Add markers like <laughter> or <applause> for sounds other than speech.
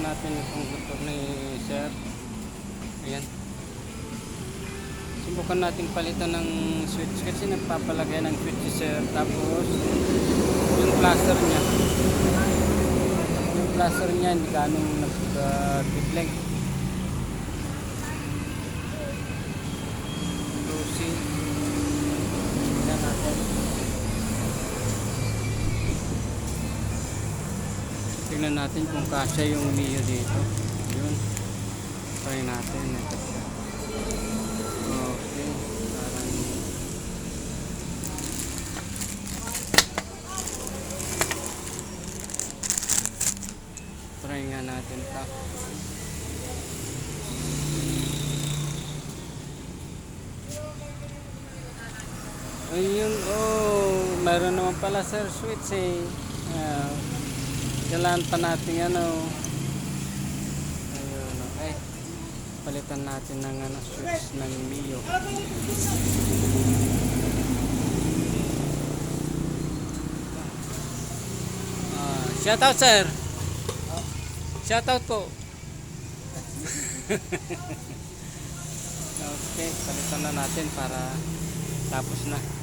palitan natin itong motor ni sir. Ayan. Subukan natin palitan ng switch kasi nagpapalagay ng switch si sir. Tapos yung plaster niya. Yung plaster niya hindi ganong nagkibling. Lucy. Tingnan natin. Tingnan natin kung kasya yung Mio dito. Yun. Try natin. Ito siya. Okay. Parang try nga natin ta. Ayun, oh, meron naman pala sir switch eh. Ah, kailangan pa natin ano. Ayun, okay. Palitan natin ng ano, switch ng Mio. Ah, shout out sir. Shout out ko. <laughs> okay, palitan na natin para tapos na.